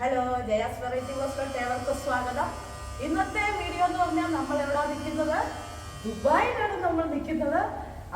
Hello Jaya's variety ബ്ലോഗ്സിലോട്ട് ഏവർക്കും സ്വാഗതം. ഇന്നത്തെ വീഡിയോ എന്ന് പറഞ്ഞാൽ നമ്മൾ എവിടെ നിൽക്കുന്നത്? ദുബായിലാണ് നമ്മൾ നിൽക്കുന്നത്.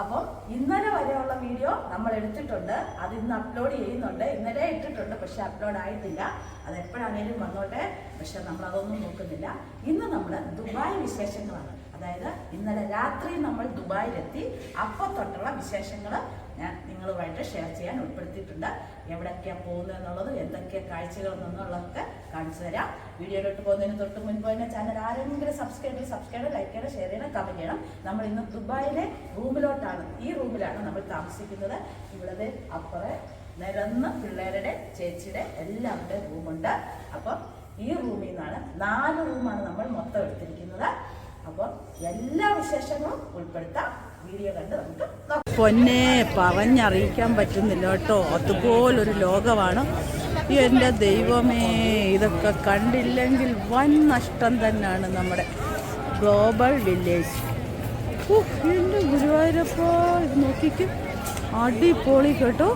അപ്പം ഇന്നലെ വരെയുള്ള വീഡിയോ നമ്മൾ എടുത്തിട്ടുണ്ട്. അത് ഇന്ന് അപ്ലോഡ് ചെയ്യുന്നുണ്ട്. ഇന്നലെ ഇട്ടിട്ടുണ്ട് പക്ഷെ അപ്ലോഡ് ആയിട്ടില്ല. അത് എപ്പോഴാണേലും വന്നോട്ടെ. പക്ഷെ നമ്മൾ അതൊന്നും നോക്കുന്നില്ല. ഇന്ന് നമ്മൾ ദുബായ് വിശേഷങ്ങളാണ്. അതായത് ഇന്നലെ രാത്രി നമ്മൾ ദുബായിലെത്തി. അപ്പൊ തൊട്ടുള്ള വിശേഷങ്ങൾ ഞാൻ നിങ്ങളുമായിട്ട് ഷെയർ ചെയ്യാൻ ഉൾപ്പെടുത്തിയിട്ടുണ്ട്. എവിടെയൊക്കെയാണ് പോകുന്നത് എന്നുള്ളത് എന്തൊക്കെ കാഴ്ചകൾ എന്നുള്ളതൊക്കെ കാണിച്ചു തരാം. വീഡിയോയിലോട്ട് പോകുന്നതിന് തൊട്ട് മുൻപ് തന്നെ ചാനൽ ആരെങ്കിലും സബ്സ്ക്രൈബ് ചെയ്ത് സബ്സ്ക്രൈബ് ലൈക്ക് ചെയ്യണം ഷെയർ ചെയ്യണം കമന്റ് ചെയ്യണം. നമ്മൾ ഇന്ന് ദുബായിലെ റൂമിലോട്ടാണ്. ഈ റൂമിലാണ് നമ്മൾ താമസിക്കുന്നത്. ഇവിടെ അപ്പുറേ നിരന്ന് പിള്ളേരുടെ ചേച്ചിയുടെ എല്ലാവരുടെ റൂമുണ്ട്. അപ്പം ഈ റൂമിൽ നിന്നാണ് നാല് റൂമാണ് നമ്മൾ മൊത്തം എടുത്തിരിക്കുന്നത്. അപ്പം എല്ലാ വിശേഷങ്ങളും ഉൾപ്പെടുത്താം. പൊന്നെ പറഞ്ഞറിയിക്കാൻ പറ്റുന്നില്ല കേട്ടോ. അതുപോലൊരു ലോകമാണ്. എന്റെ ദൈവമേ ഇതൊക്കെ കണ്ടില്ലെങ്കിൽ വൻ നഷ്ടം തന്നെയാണ് നമ്മുടെ ഗ്ലോബൽ വില്ലേജ്. എന്റെ ഗുരുവായൂരപ്പോ ഇത് നോക്കിക്കും. അടിപൊളി കേട്ടോ.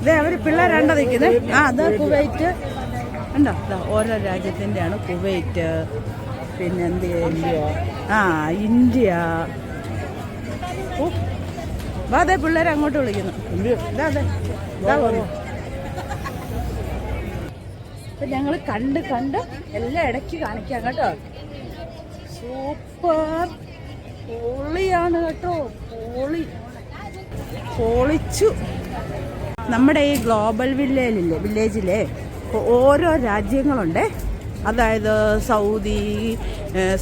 ഇതേ അവർ പിള്ളേരാണ്ട നിൽക്കുന്നത് ആ അത് കുവൈറ്റ്. ഉണ്ടോ ഓരോ രാജ്യത്തിന്റെയാണ് കുവൈറ്റ്. പിന്നെന്ത് ഇന്ത്യ ആ ഇന്ത്യ. ഓ വാ അതെ പിള്ളേർ അങ്ങോട്ട് വിളിക്കുന്നു. ഇതാ അതെ ഇതാ പോന്നു അപ്പൊ ഞങ്ങൾ കണ്ട് കണ്ട് എല്ലാം ഇടയ്ക്ക് കാണിക്കാം കേട്ടോ. സൂപ്പർ. പൊളിയാണ് കേട്ടോ പൊളി. പൊളിച്ചു. നമ്മുടെ ഈ ഗ്ലോബൽ വില്ലേജില്ലേ വില്ലേജിലെ ഓരോ രാജ്യങ്ങളുണ്ട്. അതായത് സൗദി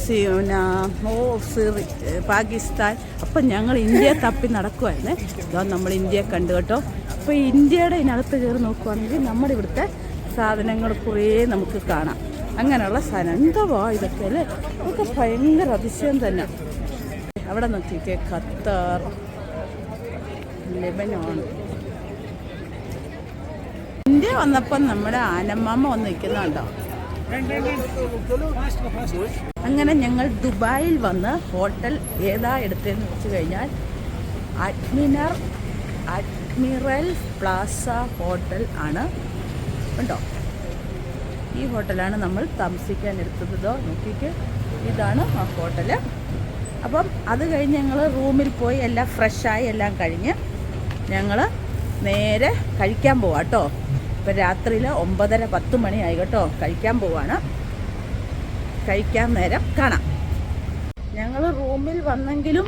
സിയോന ഓ സിറി പാകിസ്ഥാൻ. അപ്പം ഞങ്ങൾ ഇന്ത്യയെ തപ്പി നടക്കുമായിരുന്നേ ഇതാ നമ്മൾ ഇന്ത്യയെ കണ്ടു കേട്ടോ. അപ്പോൾ ഇന്ത്യയുടെ ഇതിനകത്ത് കയറി നോക്കുവാണെങ്കിൽ നമ്മുടെ ഇവിടുത്തെ സാധനങ്ങൾ കുറേ നമുക്ക് കാണാം. അങ്ങനെയുള്ള സാധനം. എന്തുവാ ഇതൊക്കെ അല്ലേ? ഇതൊക്കെ ഭയങ്കര അതിശയം തന്നെ. അവിടെ നോക്കിക്കേ ഖത്തർ ലെബനോൺ. ഇന്ത്യ വന്നപ്പം നമ്മുടെ ആനമ്മാമ വന്ന് നിൽക്കുന്നുണ്ടോ? അങ്ങനെ ഞങ്ങൾ ദുബായിൽ വന്ന് ഹോട്ടൽ ഏതാ എടുത്തതെന്ന് വെച്ച് കഴിഞ്ഞാൽ അഡ്മിനർ അഡ്മിറൽ പ്ലാസ ഹോട്ടൽ ആണ്. ഉണ്ടോ? ഈ ഹോട്ടലാണ് നമ്മൾ താമസിക്കാൻ എടുത്തതോ നോക്കിക്ക്. ഇതാണ് ആ ഹോട്ടൽ അപ്പം അത് കഴിഞ്ഞ് ഞങ്ങൾ റൂമിൽ പോയി എല്ലാം ഫ്രഷായി എല്ലാം കഴിഞ്ഞ് ഞങ്ങൾ നേരെ കഴിക്കാൻ പോവാം കേട്ടോ. ഇപ്പം രാത്രിയിൽ ഒമ്പതര പത്ത് മണിയായി കേട്ടോ. കഴിക്കാൻ പോവാണ്. കഴിക്കാൻ നേരം കാണാം. ഞങ്ങൾ റൂമിൽ വന്നെങ്കിലും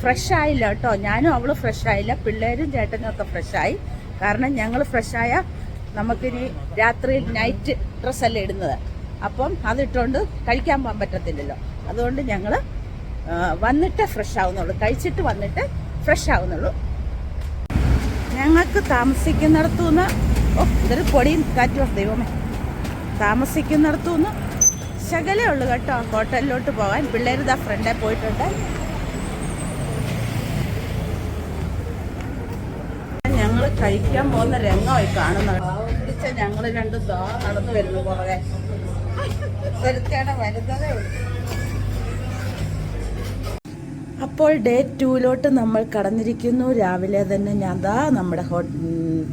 ഫ്രഷ് ആയില്ല കേട്ടോ. ഞാനും അവൾ ഫ്രഷ് ആയില്ല. പിള്ളേരും ചേട്ടനും ഒക്കെ ഫ്രഷായി കാരണം ഞങ്ങൾ ഫ്രഷായ നമുക്കിനി രാത്രി നൈറ്റ് ഡ്രസ്സല്ലേ ഇടുന്നത്. അപ്പം അതിട്ടുകൊണ്ട് കഴിക്കാൻ പോകാൻ പറ്റത്തില്ലല്ലോ. അതുകൊണ്ട് ഞങ്ങൾ വന്നിട്ട് ഫ്രഷ് ആവുന്നുള്ളൂ. കഴിച്ചിട്ട് വന്നിട്ട് ഫ്രഷ് ആവുന്നുള്ളൂ. ഞങ്ങൾക്ക് താമസിക്കുന്നിടത്തു നിന്ന് ഓ ഇതൊരു പൊടിയും കാറ്റുവാ ദൈവമേ. താമസിക്കുന്നിടത്തുനിന്ന് ശകലേ ഉള്ളു കേട്ടോ ഹോട്ടലിലോട്ട് പോകാൻ. പിള്ളേർ ഇതാ ഫ്രണ്ടേ പോയിട്ടുണ്ട്. ഞങ്ങൾ കഴിക്കാൻ പോകുന്ന രംഗമായി കാണുന്നത്. പിടിച്ച ഞങ്ങൾ രണ്ടും നടന്നു വരുന്നു പുറകെ. വരുത്തേണ്ട വരുന്നതേ ഉള്ളൂ. അപ്പോൾ ഡേ ടൂലോട്ട് നമ്മൾ കടന്നിരിക്കുന്നു. രാവിലെ തന്നെ ഞാൻ ദാ നമ്മുടെ ഹോ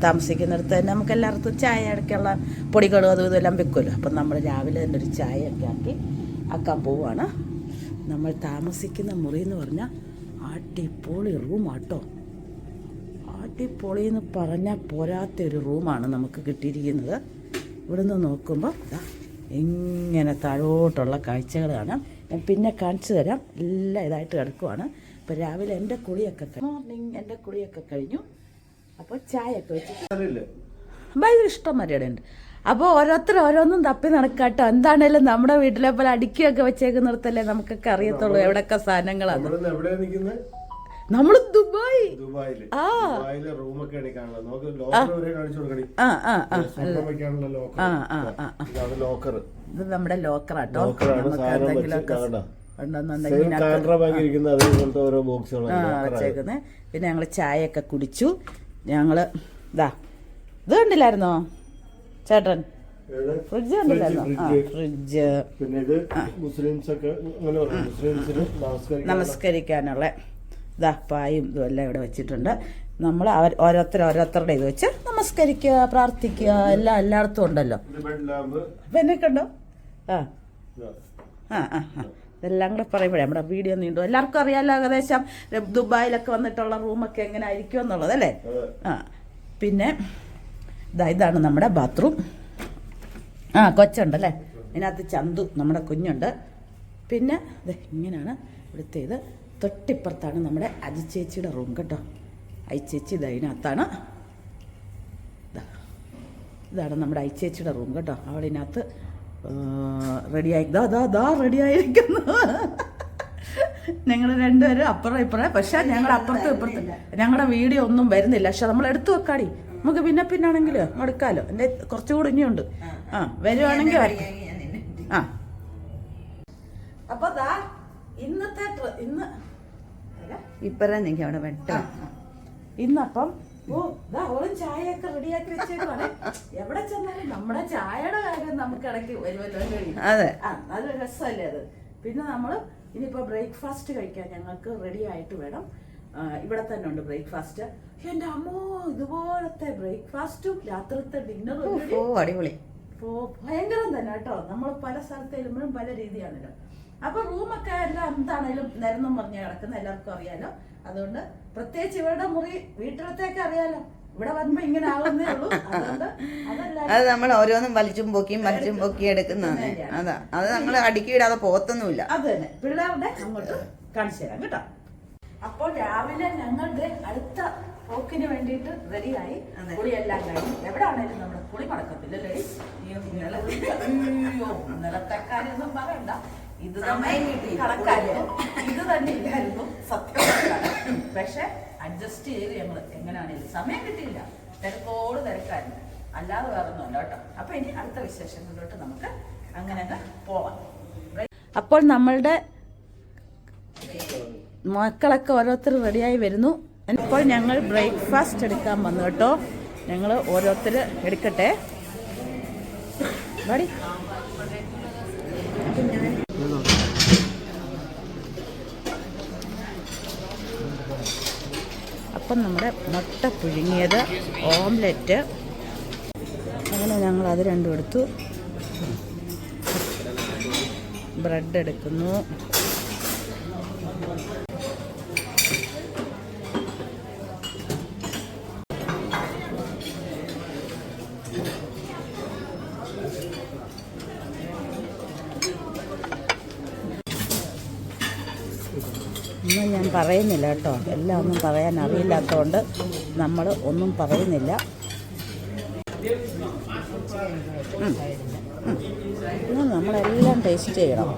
താമസിക്കുന്നിടത്ത് തന്നെ നമുക്ക് എല്ലായിടത്തും ചായ അടയ്ക്കുള്ള പൊടികളും അതും ഇതെല്ലാം വെക്കുമല്ലോ. അപ്പം നമ്മൾ രാവിലെ തന്നെ ഒരു ചായ ഒക്കെ ആക്കി ആക്കാൻ പോവുകയാണ്. നമ്മൾ താമസിക്കുന്ന മുറി എന്ന് പറഞ്ഞാൽ അടിപൊളി റൂമാട്ടോ അടിപൊളി എന്ന് പറഞ്ഞാൽ പോരാത്ത ഒരു റൂമാണ് നമുക്ക് കിട്ടിയിരിക്കുന്നത്. ഇവിടുന്ന് നോക്കുമ്പോൾ ഇങ്ങനെ താഴോട്ടുള്ള കാഴ്ചകളാണ്. ഞാൻ പിന്നെ കാണിച്ചു തരാം. എല്ലാം ഇതായിട്ട് കിടക്കുവാണ്. അപ്പോൾ രാവിലെ എന്റെ കുളിയൊക്കെ മോർണിംഗ് എന്റെ കുളിയൊക്കെ കഴിഞ്ഞു. അപ്പോൾ ചായയൊക്കെ വെച്ചിട്ട് ഭയങ്കര ഇഷ്ടം മര്യാദ ഉണ്ട്. അപ്പോൾ ഓരോരുത്തർ ഓരോന്നും തപ്പി നടക്കാട്ടോ. എന്താണേലും നമ്മുടെ വീട്ടിലെ പോലെ അടുക്കിയൊക്കെ വെച്ചേക്കുന്നിടത്തല്ലേ നമുക്കൊക്കെ അറിയത്തുള്ളൂ എവിടെയൊക്കെ സാധനങ്ങളാണ് നമ്മൾ ദുബായ്. ദുബായിൽ. റൂമൊക്കെ നമുക്ക് ലോക്കർ വരെ കാണിച്ചു കൊടുക്കണി. സ്വർണം വെക്കാനുള്ള ലോക്കർ. ഇതാണ് ലോക്കർ ഇത് നമ്മുടെ ലോക്കറാട്ടോ നമുക്ക് എന്തെങ്കിലുമൊക്കെ വെച്ചേക്കുന്നത് പിന്നെ ഞങ്ങൾ ചായയൊക്കെ കുടിച്ചു. ഞങ്ങൾ ഇതാ ഇത് കണ്ടില്ലായിരുന്നോ? ചേട്ടൻ. ഫ്രിഡ്ജ് കണ്ടില്ലായിരുന്നോ? ഫ്രിഡ്ജ്. പിന്നെ ഇത് മുസ്ലിംസ് ഒക്കെ നമസ്കരിക്കാനുള്ള ഇതാ പായും ഇതുമെല്ലാം ഇവിടെ വെച്ചിട്ടുണ്ട്. നമ്മൾ അവർ ഓരോരുത്തർ ഓരോരുത്തരുടെ ഇത് വെച്ച് നമസ്കരിക്കുക പ്രാർത്ഥിക്കുക എല്ലാം എല്ലായിടത്തും ഉണ്ടല്ലോ. പിന്നെ കണ്ടോ? ആ. ആ ആ ആ. ഇതെല്ലാം കൂടെ പറയുമ്പോഴേ നമ്മുടെ വീഡിയോ നീണ്ടു. എല്ലാവർക്കും അറിയാമല്ലോ ഏകദേശം ദുബായിലൊക്കെ വന്നിട്ടുള്ള റൂമൊക്കെ എങ്ങനെ ആയിരിക്കും എന്നുള്ളത് അല്ലേ. ആ. പിന്നെ ഇതാ ഇതാണ് നമ്മുടെ ബാത്റൂം. ആ കൊച്ചുണ്ടല്ലേ അതിനകത്ത് ചന്തു നമ്മുടെ കുഞ്ഞുണ്ട്. പിന്നെ ഇങ്ങനെയാണ് ഇവിടുത്തെ ഇത് തൊട്ടിപ്പുറത്താണ് നമ്മുടെ അജി ചേച്ചിയുടെ റൂം കേട്ടോ. ഐ ചേച്ചി ഇത് അതിനകത്താണ് ഇതാ ഇതാണ് നമ്മുടെ ഐ ചേച്ചിയുടെ റൂം കേട്ടോ. അവളിനകത്ത് റെഡിയായി ദാ ദാ ദാ റെഡിയായിരിക്കുന്നു ഞങ്ങൾ രണ്ടുപേരും അപ്പുറം ഇപ്പുറം. പക്ഷെ ഞങ്ങൾ അപ്പുറത്തും ഇപ്പുറത്തും ഞങ്ങളുടെ വീഡിയോ ഒന്നും വരുന്നില്ല. പക്ഷെ നമ്മൾ എടുത്തു വെക്കാടി. നമുക്ക് പിന്നെ പിന്നാണെങ്കിലോ എടുക്കാലോ. എന്റെ കുറച്ചുകൂടി ഇനിയുണ്ട്. ആ വരുവാണെങ്കിൽ ആ. അപ്പൊ ദാ ഇന്നത്തെ ഇന്ന് ഇപ്പറേ ഇപ്പറ അവിടെ വെട്ട. ഇന്നപ്പം ഓ ചായയൊക്കെ റെഡിയാക്കി വെച്ചേക്കുവാണ്. എവിടെ ചെന്നാലും നമ്മുടെ ചായയുടെ കാര്യം നമുക്ക് ഇടയ്ക്ക് വരുമല്ലോ അതെ. അത് രസമല്ലേ അത്. പിന്നെ നമ്മൾ ഇനിയിപ്പോൾ ബ്രേക്ക്ഫാസ്റ്റ് കഴിക്കാൻ ഞങ്ങൾക്ക് റെഡി ആയിട്ട് വേണം. ഇവിടെ തന്നെ ഉണ്ട് ബ്രേക്ക്ഫാസ്റ്റ്. എന്റെ അമ്മോ ഇതുപോലത്തെ ബ്രേക്ക്ഫാസ്റ്റും രാത്രിത്തെ ഡിന്നറും അടിപൊളി. ഭയങ്കരം തന്നെ കേട്ടോ. നമ്മൾ പല സ്ഥലത്ത് എഴുമ്പോഴും പല രീതിയാണല്ലോ. അപ്പൊ റൂമൊക്കെ എല്ലാം എന്താണേലും നിരന്നും പറഞ്ഞ് കിടക്കുന്ന എല്ലാവർക്കും അറിയാലോ. അതുകൊണ്ട് പ്രത്യേകിച്ച് ഇവരുടെ മുറി വീട്ടിലത്തേക്ക് അറിയാലോ. ഇവിടെ വരുമ്പോ ഇങ്ങനെ ആവുന്നേ ഉള്ളൂ. അതുകൊണ്ട് അത് നമ്മൾ ഓരോന്നും വലിച്ചും പൊക്കിയും വലിച്ചും പൊക്കി എടുക്കുന്നതാണ് അതാ. അത് നമ്മൾ അടുക്കി ഇടാതെ പോത്തൊന്നുമില്ല അത് തന്നെ. പിള്ളേരുടെ അങ്ങോട്ട് കാണിച്ചു തരാം കേട്ടോ. അപ്പോൾ രാവിലെ ഞങ്ങളുടെ അടുത്ത പോക്കിന് വേണ്ടിയിട്ട് റെഡിയായി. കുളിയെല്ലാം കഴിഞ്ഞു. എവിടെ ആണേലും നമ്മുടെ കുളി മടക്കത്തില്ലല്ലേ ഈ നിലത്ത് അയ്യോ നിലത്തെ കാര്യമൊന്നും പറയണ്ട. ഇത്. കണക്കായിരുന്നു. ഇത് തന്നെ ഇല്ലായിരുന്നു. സത്യം. പക്ഷെ അഡ്ജസ്റ്റ് ചെയ്ത് ഞങ്ങൾ എങ്ങനെയാണെങ്കിലും സമയം കിട്ടിയില്ല. തിരക്കോട് തിരക്കായിരുന്നു. അല്ലാതെ വേറെ ഒന്നുമല്ല കേട്ടോ. അപ്പൊ ഇനി അടുത്ത വിശേഷങ്ങളിലോട്ട് നമുക്ക് അങ്ങനെ അങ്ങ് പോവാം. അപ്പോൾ നമ്മളുടെ മക്കളൊക്കെ ഓരോരുത്തർ റെഡിയായി വരുന്നു. ഇപ്പോൾ ഞങ്ങൾ ബ്രേക്ക്ഫാസ്റ്റ് എടുക്കാൻ വന്നു കേട്ടോ. ഞങ്ങൾ ഓരോരുത്തർ എടുക്കട്ടെ. അപ്പം നമ്മുടെ മുട്ട പുഴുങ്ങിയത് ഓംലെറ്റ്. അങ്ങനെ ഞങ്ങൾ അത് രണ്ടും എടുത്തു. ബ്രെഡ് എടുക്കുന്നു ഒന്നും ഞാൻ പറയുന്നില്ല കേട്ടോ. എല്ലാം ഒന്നും പറയാൻ അറിയില്ലാത്തതുകൊണ്ട് നമ്മൾ ഒന്നും പറയുന്നില്ല. നമ്മളെല്ലാം ടേസ്റ്റ് ചെയ്യണം.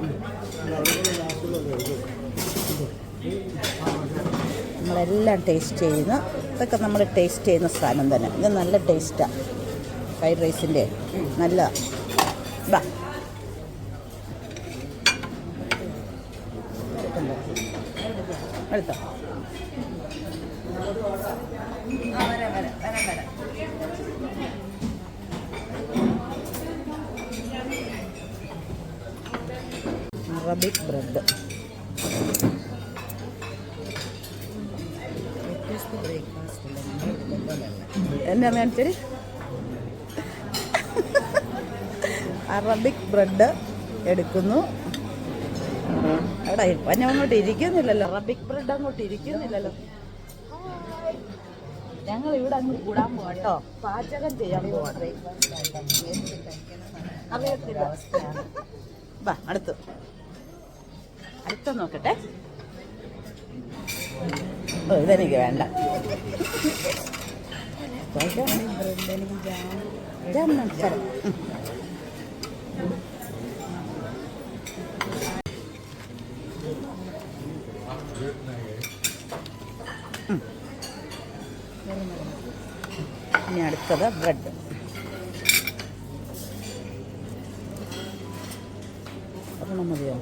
നമ്മളെല്ലാം ടേസ്റ്റ് ചെയ്യുന്ന ഇതൊക്കെ നമ്മൾ ടേസ്റ്റ് ചെയ്യുന്ന സാധനം തന്നെ. ഇത് നല്ല ടേസ്റ്റാണ് ഫ്രൈഡ് റൈസിന്റെ നല്ല ബാ. എടുത്തോ അറബിക് ബ്രെഡ്. എന്നാ കാണിച്ചത് അറബിക് ബ്രെഡ് എടുക്കുന്നു. എടാ ഇപ്പം അങ്ങോട്ട് ഇരിക്കുന്നില്ലല്ലോ. അറബിക് ബ്രെഡ് അങ്ങോട്ട് ഇരിക്കുന്നില്ലല്ലോ. ഞങ്ങൾ ഇവിടെ അങ്ങ് കൂടാൻ പോവാട്ടോ പാചകം ചെയ്യാൻ പോവാണ് അറിയത്തില്ല വാ അടുത്ത്. അടുത്ത നോക്കട്ടെ. ഓ ഇതെനിക്ക് വേണ്ട. ജാം മത്സരം. ഉം. ഉം. ഇനി അടുത്തത് ബ്രെഡ് ഒരെണ്ണം മതിയോ?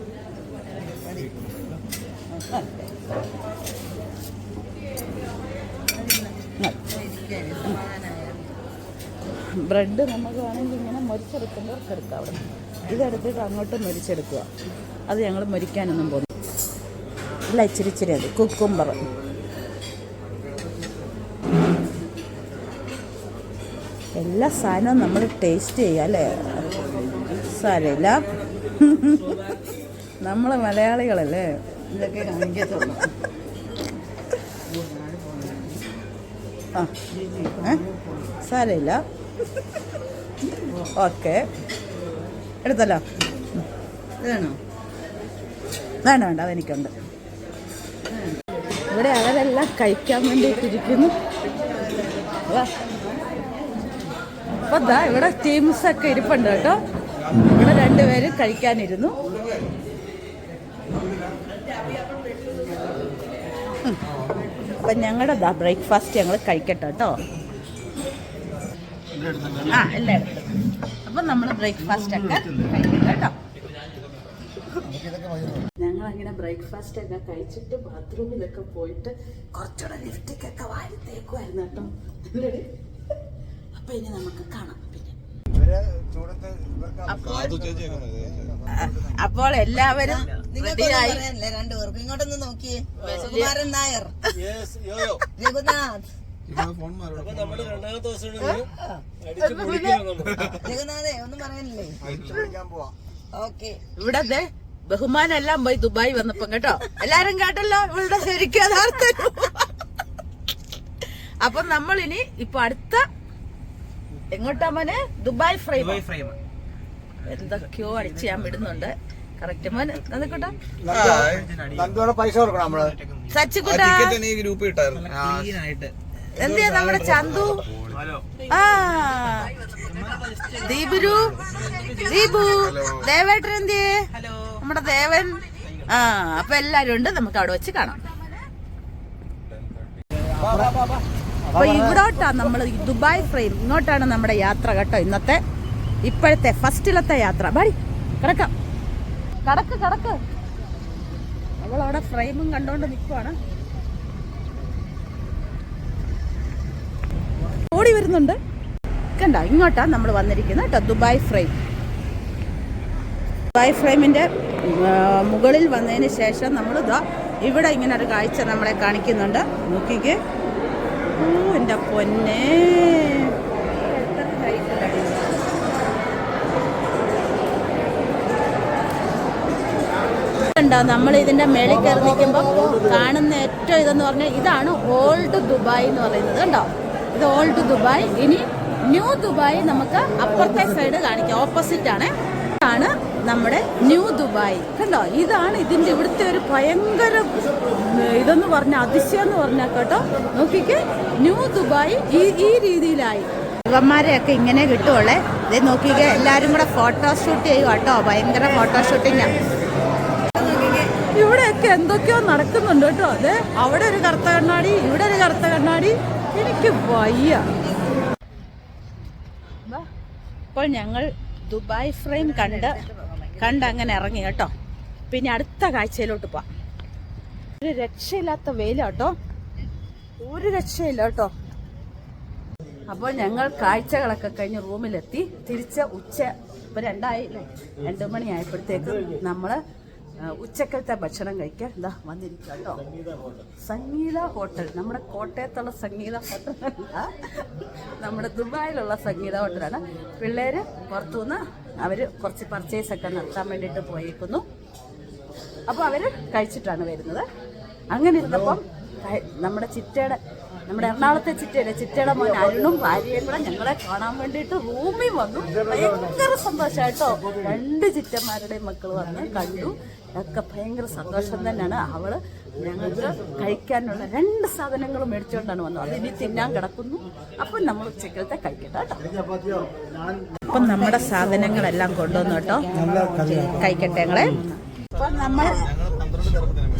ബ്രെഡ് നമുക്ക് വേണമെങ്കിൽ ഇങ്ങനെ മരിച്ചെടുക്കുമ്പോൾ എടുക്കാം അവിടെ. ഇതെടുത്തിട്ട് അങ്ങോട്ട് മരിച്ചെടുക്കുക. അത് ഞങ്ങൾ മരിക്കാനൊന്നും പോകുന്നു ഇല്ല ഇച്ചിരി ഇച്ചിരി അത് കുക്കുംബർ എല്ലാ സാധനവും നമ്മൾ ടേസ്റ്റ് ചെയ്യുക അല്ലേ? സാരമില്ല. നമ്മൾ മലയാളികളല്ലേ? ഇതൊക്കെ കാണിക്കത്തുള്ളൂ. ആ. ഏ? സാരമില്ല. ഓക്കെ. എടുത്തല്ലോ. വേണോ വേണ്ട വേണ്ട അതെനിക്കുണ്ട്. ഇവിടെ അവരെല്ലാം കഴിക്കാൻ വേണ്ടിയിട്ടിരിക്കുന്നു. വാ. അപ്പൊ ദാ ഇവിടെ ടീംസ് ഒക്കെ ഇരിപ്പുണ്ട് കേട്ടോ. ഇവിടെ രണ്ടുപേരും കഴിക്കാനിരുന്നു. അപ്പൊ ഞങ്ങളുടെ ദാ ബ്രേക്ക്ഫാസ്റ്റ് ഞങ്ങൾ കഴിക്കട്ടെ കേട്ടോ. ആ എല്ലാം അപ്പൊ നമ്മൾ ബ്രേക്ക്ഫാസ്റ്റ് ഒക്കെ കഴിക്കട്ടെ കേട്ടോ. ഞങ്ങൾ അങ്ങനെ ബ്രേക്ക്ഫാസ്റ്റ് ഒക്കെ കഴിച്ചിട്ട് ബാത്റൂമിലൊക്കെ പോയിട്ട് കുറച്ചുകൂടെ ലിഫ്റ്റിക്കൊക്കെ വാരിത്തേക്കുമായിരുന്നു കേട്ടോ. അല്ലേ? അപ്പൊ ഇനി നമുക്ക് കാണാം പിന്നെ. അപ്പോൾ എല്ലാവരും രണ്ടുപേർക്കും ഇങ്ങോട്ടൊന്ന് നോക്കിയേ. സുകുമാരൻ നായർ. രഘുനാഥ്. രഘുനാഥേ ഒന്നും പറയാനില്ലേ? ഓക്കെ ഇവിടെ ദേ ബഹുമാനം എല്ലാം പോയി ദുബായി വന്നപ്പം കേട്ടോ? എല്ലാരും കേട്ടല്ലോ? ഇവളുടെ ശരിക്കും യഥാർത്ഥ. അപ്പൊ നമ്മൾ ഇനി ഇപ്പൊ അടുത്ത എങ്ങോട്ടാ മോനെ ദുബായ് ഫ്രെയിം എന്തൊക്കെയോ അടിച്ച് ഞാൻ വിടുന്നുണ്ട് കറക്റ്റ് മോനെ നന്ദിക്കോട്ടെ പൈസ കൊടുക്കണം നമ്മൾ. സച്ചിക്കുട്ട. ഗ്രൂപ്പ് ഇട്ടായിരുന്നു എന്തിയാ നമ്മുടെ ചന്തു? ആ. ദീപുരു. ദീപു. ദേവേട്ടൻ എന്തിയേ? നമ്മുടെ ദേവൻ. ആ അപ്പൊ എല്ലാരും ഉണ്ട്. നമുക്ക് അവിടെ വെച്ച് കാണാം. അപ്പൊ ഇവിടോട്ടാ നമ്മൾ ദുബായ് ഫ്രെയിം ഇങ്ങോട്ടാണ് നമ്മുടെ യാത്ര കേട്ടോ ഇന്നത്തെ ഇപ്പോഴത്തെ ഫസ്റ്റിലത്തെ യാത്ര. ബാടി കിടക്കാം. കടക്ക് കടക്ക്. അവളവിടെ ഫ്രെയിമും കണ്ടോണ്ട് നിൽക്കുവാണ് ഓടി വരുന്നുണ്ട്. കണ്ട ഇങ്ങോട്ടാണ് നമ്മൾ വന്നിരിക്കുന്നത് കേട്ടോ ദുബായ് ഫ്രെയിം ദുബായ് ഫ്രെയിമിന്റെ മുകളിൽ വന്നതിന് ശേഷം നമ്മൾ ഇവിടെ ഇങ്ങനെ ഒരു കാഴ്ച നമ്മളെ കാണിക്കുന്നുണ്ട്. നോക്കിക്കേ. ഓ എന്റെ കണ്ടോ നമ്മൾ ഇതിന്റെ മേളിൽ കയറി നിൽക്കുമ്പോൾ കാണുന്ന ഏറ്റവും ഇതെന്ന് പറഞ്ഞാൽ ഇതാണ് ഓൾഡ് ദുബായ് എന്ന് പറയുന്നത് കണ്ടോ? ഇത് ഓൾഡ് ദുബായ്. ഇനി ന്യൂ ദുബായ് നമുക്ക് അപ്പുറത്തെ സൈഡ് കാണിക്കാം. ഓപ്പോസിറ്റ് ആണ്. നമ്മുടെ ന്യൂ ദുബായ്. കണ്ടോ? ഇതാണ് ഇതിന്റെ ഇവിടുത്തെ ഒരു ഭയങ്കര ഇതെന്ന് പറഞ്ഞ അതിശയം എന്ന് പറഞ്ഞാൽ കേട്ടോ. നോക്കിക്കേ ന്യൂ ദുബായ് ഈ ഈ രീതിയിലായി. യുവന്മാരെയൊക്കെ ഇങ്ങനെ കിട്ടുവുള്ളേ ഇത് നോക്കിക്കേ എല്ലാവരും കൂടെ ഫോട്ടോ ഷൂട്ട് ചെയ്യും കേട്ടോ. ഭയങ്കര ഫോട്ടോ ഷൂട്ടിങ്ങാണ് ഇവിടെയൊക്കെ എന്തൊക്കെയോ നടക്കുന്നുണ്ട് കേട്ടോ. അതെ അവിടെ ഒരു കറുത്ത കണ്ണാടി ഇവിടെ ഒരു കറുത്ത കണ്ണാടി. എനിക്ക് വയ്യ. അപ്പോൾ ഞങ്ങൾ ദുബായ് ഫ്രെയിം കണ്ട് കണ്ട് അങ്ങനെ ഇറങ്ങി കേട്ടോ. പിന്നെ അടുത്ത കാഴ്ചയിലോട്ട് പോവാം. ഒരു രക്ഷയില്ലാത്ത വെയില കേട്ടോ. ഒരു രക്ഷയില്ല കേട്ടോ. അപ്പോൾ ഞങ്ങൾ കാഴ്ചകളൊക്കെ കഴിഞ്ഞ് റൂമിലെത്തി. തിരിച്ച് ഉച്ച ഇപ്പം രണ്ടായി അല്ലേ? രണ്ട് മണിയായപ്പോഴത്തേക്ക് നമ്മൾ ഉച്ചക്കലത്തെ ഭക്ഷണം കഴിക്കാൻ എന്താ വന്നിരിക്കുക സംഗീത ഹോട്ടൽ. നമ്മുടെ കോട്ടയത്തുള്ള സംഗീത ഹോട്ടലല്ല. നമ്മുടെ ദുബായിലുള്ള സംഗീത ഹോട്ടലാണ്. പിള്ളേര് പുറത്തുനിന്ന് അവർ കുറച്ച് പർച്ചേസ് ഒക്കെ നടത്താൻ വേണ്ടിയിട്ട് പോയേക്കുന്നു. അപ്പോൾ അവർ കഴിച്ചിട്ടാണ് വരുന്നത്. അങ്ങനെ ഇരുന്നപ്പം നമ്മുടെ ചിറ്റയുടെ നമ്മുടെ എറണാകുളത്തെ ചിറ്റയുടെ ചിറ്റയുടെ മോൻ അരുണും ഭാര്യയും കൂടെ ഞങ്ങളെ കാണാൻ വേണ്ടിയിട്ട് റൂമിൽ വന്നു. ഭയങ്കര സന്തോഷമായിട്ടോ രണ്ട് ചിറ്റന്മാരുടെയും മക്കൾ വന്ന് കണ്ടു. ഒക്കെ ഭയങ്കര സന്തോഷം തന്നെയാണ്. അവൾ ഞങ്ങൾക്ക് കഴിക്കാനുള്ള രണ്ട് സാധനങ്ങളും മേടിച്ചുകൊണ്ടാണ് വന്നത്. അത് ഇനി തിന്നാൻ കിടക്കുന്നു. അപ്പം നമ്മൾ ഉച്ചക്കലത്തെ കഴിക്കട്ടെ കേട്ടോ. അപ്പം നമ്മുടെ സാധനങ്ങളെല്ലാം കൊണ്ടുവന്നു കേട്ടോ. കഴിക്കട്ടെ ഞങ്ങളെ. അപ്പം നമ്മൾ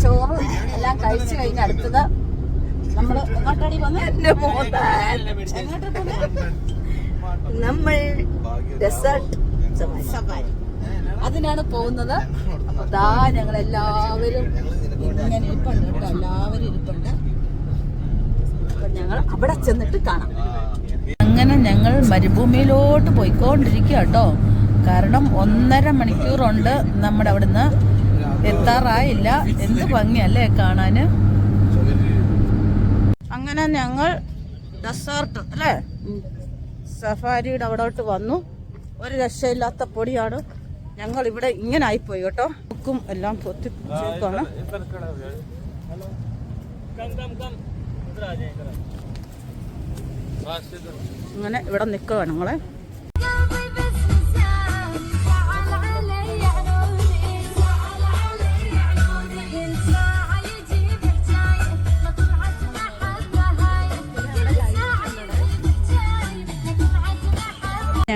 ചോറ് എല്ലാം കഴിച്ചു കഴിഞ്ഞ അടുത്തത് നമ്മൾ എങ്ങോട്ടടി വന്ന്? എന്റെ നമ്മൾ ഡെസേർട്ട് സഫാരി അതിനാണ് പോകുന്നത്. അതാ ഞങ്ങൾ എല്ലാവരും ഇങ്ങനെ ഇരിപ്പുണ്ട്. കേട്ടോ എല്ലാവരും ഇരിപ്പുണ്ട്. അപ്പൊ ഞങ്ങൾ അവിടെ ചെന്നിട്ട് കാണാം. അങ്ങനെ ഞങ്ങൾ മരുഭൂമിയിലോട്ട് പോയിക്കൊണ്ടിരിക്കുക കേട്ടോ കാരണം ഒന്നര മണിക്കൂറുണ്ട് നമ്മുടെ അവിടുന്ന് എത്താറായില്ല. എന്ത് ഭംഗിയല്ലേ കാണാന്? അങ്ങനെ ഞങ്ങൾ ഡെസേർട്ട് അല്ലേ? സഫാരിയുടെ അവിടോട്ട് വന്നു. ഒരു രക്ഷയില്ലാത്ത പൊടിയാണ്. ഞങ്ങൾ ഇവിടെ ഇങ്ങനെ ആയിപ്പോയി കേട്ടോ. ബുക്കും എല്ലാം പൊത്തിപ്പിടിച്ചേക്കാണ് അങ്ങനെ ഇവിടെ നിൽക്കുകയാണ് ഞങ്ങളെ.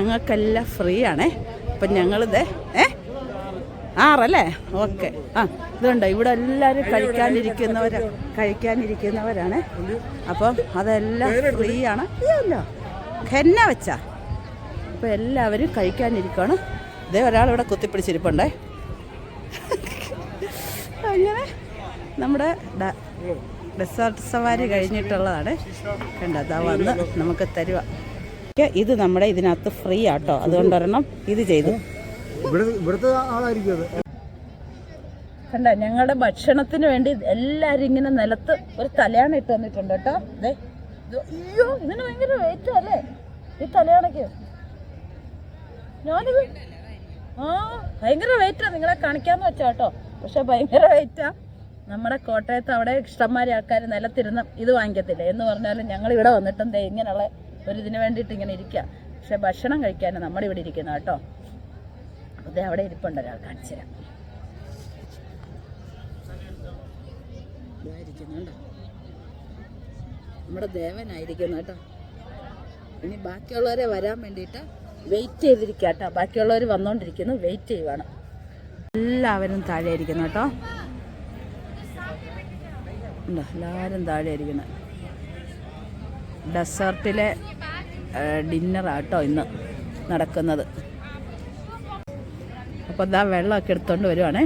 ഞങ്ങൾക്കെല്ലാം ഫ്രീ ആണേ അപ്പം ഞങ്ങളിത് ഏ? ആറല്ലേ? ഓക്കെ. ആ ഇതുണ്ട്? ഇവിടെ എല്ലാവരും കഴിക്കാനിരിക്കുന്നവരാണ് കഴിക്കാനിരിക്കുന്നവരാണ്. അപ്പം അതെല്ലാം ഫ്രീ ആണ് ഇല്ല ഖന്ന വെച്ചാ. അപ്പം എല്ലാവരും കഴിക്കാനിരിക്കുകയാണ് ഇതേ ഒരാളിവിടെ കുത്തിപ്പിടിച്ചിരിപ്പുണ്ടേ. അങ്ങനെ നമ്മുടെ ഡെസേർട്ട് സവാരി കഴിഞ്ഞിട്ടുള്ളതാണ്. കണ്ടതാ വന്ന് നമുക്ക് തരുക ഇത് നമ്മുടെ ഇതിനകത്ത് ഫ്രീ ആട്ടോ. അതുകൊണ്ട് ഒരെണ്ണം ഇത് ചെയ്തു. ഇവിടെ ഇവിടുത്തെ ആളായിരിക്കും അത്. കണ്ട ഞങ്ങളുടെ ഭക്ഷണത്തിന് വേണ്ടി എല്ലാരും ഇങ്ങനെ നിലത്ത് ഒരു തലയാണ ഇട്ട് വന്നിട്ടുണ്ട് കേട്ടോ. ദേ അയ്യോ ഇതിന് ഭയങ്കര വെയിറ്റ് അല്ലേ? ഈ തലയാണക്ക്. ഞാനിത് ആ ഭയങ്കര വെയിറ്റാ നിങ്ങളെ കാണിക്കാന്ന് വെച്ചാ കേട്ടോ. പക്ഷെ ഭയങ്കര വെയിറ്റാ നമ്മുടെ കോട്ടയത്ത് അവിടെ ഇഷ്ടംമാരെ ആൾക്കാർ നിലത്തിരുന്ന് ഇത് വാങ്ങിക്കത്തില്ല? എന്ന് പറഞ്ഞാലും ഞങ്ങൾ ഇവിടെ വന്നിട്ടുണ്ട് ദേ ഇങ്ങനെയുള്ള ഒരു ഇതിന് വേണ്ടിയിട്ട് ഇങ്ങനെ ഇരിക്കുക പക്ഷെ ഭക്ഷണം കഴിക്കാൻ നമ്മുടെ ഇവിടെ ഇരിക്കുന്നത് കേട്ടോ. അതെ അവിടെ ഇരിപ്പുണ്ട് ഒരാൾ കാണിച്ചു തരാം. നമ്മുടെ ദേവനായിരിക്കുന്നു കേട്ടോ. ഇനി ബാക്കിയുള്ളവരെ വരാൻ വേണ്ടിയിട്ട് വെയിറ്റ് ചെയ്തിരിക്കുക കേട്ടോ. ബാക്കിയുള്ളവർ വന്നുകൊണ്ടിരിക്കുന്നു വെയിറ്റ് ചെയ്യുവാണ്. എല്ലാവരും താഴെ ഇരിക്കുന്നു കേട്ടോ. എല്ലാവരും താഴെ ഇരിക്കുന്നത് ഡെസേർട്ടിലെ ഡിന്നറാട്ടോ ഇന്ന് നടക്കുന്നത്. അപ്പോൾ ഇതാ വെള്ളമൊക്കെ എടുത്തുകൊണ്ട് വരുവാണേ.